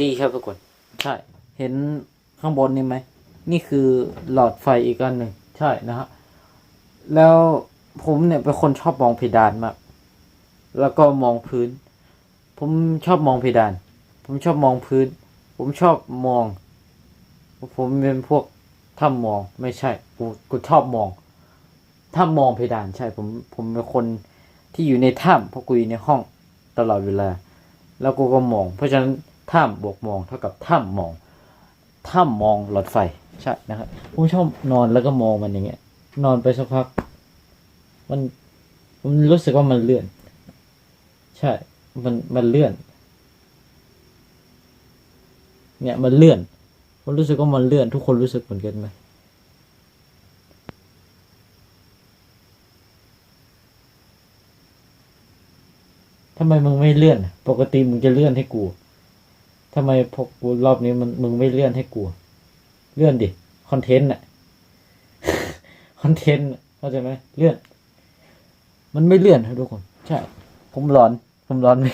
ดีครับทุกคน ใช่ เห็นข้างบนนี่ไหม นี่คือหลอดไฟอีกอันหนึ่ง ใช่นะฮะ แล้วผมเนี่ยเป็นคนชอบมองเพดานมาก แล้วก็มองพื้น ผมชอบมองเพดาน ผมชอบมองพื้น ผมชอบมอง ผมเป็นพวกถ้ามองไม่ใช่ กูกูชอบมอง ถ้ามองเพดานใช่ ผมผมเป็นคนที่อยู่ในถ้ำเพราะกูอยู่ในห้องตลอดเวลา แล้วกูก็มอง เพราะฉะนั้น ถ้ำบวกมองเท่ากับถ้ำมองถ้ำมองหลอดไฟใช่นะครับผมชอบนอนแล้วก็มองมันอย่างเงี้ย นอนไปสักพัก มันผมรู้สึกว่ามันเลื่อน ใช่ มันมันเลื่อน เนี่ยมันเลื่อนผมรู้สึกว่ามันเลื่อน ทุกคนรู้สึกเหมือนกันไหมทำไมมึงไม่เลื่อน ปกติมึงจะเลื่อนให้กู ทำไมพกกูรอบนี้มันมึงไม่เลื่อนให้กู เลื่อนดิ คอนเทนต์น่ะ คอนเทนต์เข้าใจไหมเลื่อน มันไม่เลื่อนครับทุกคน ใช่ ผมร้อน ผมร้อนไหม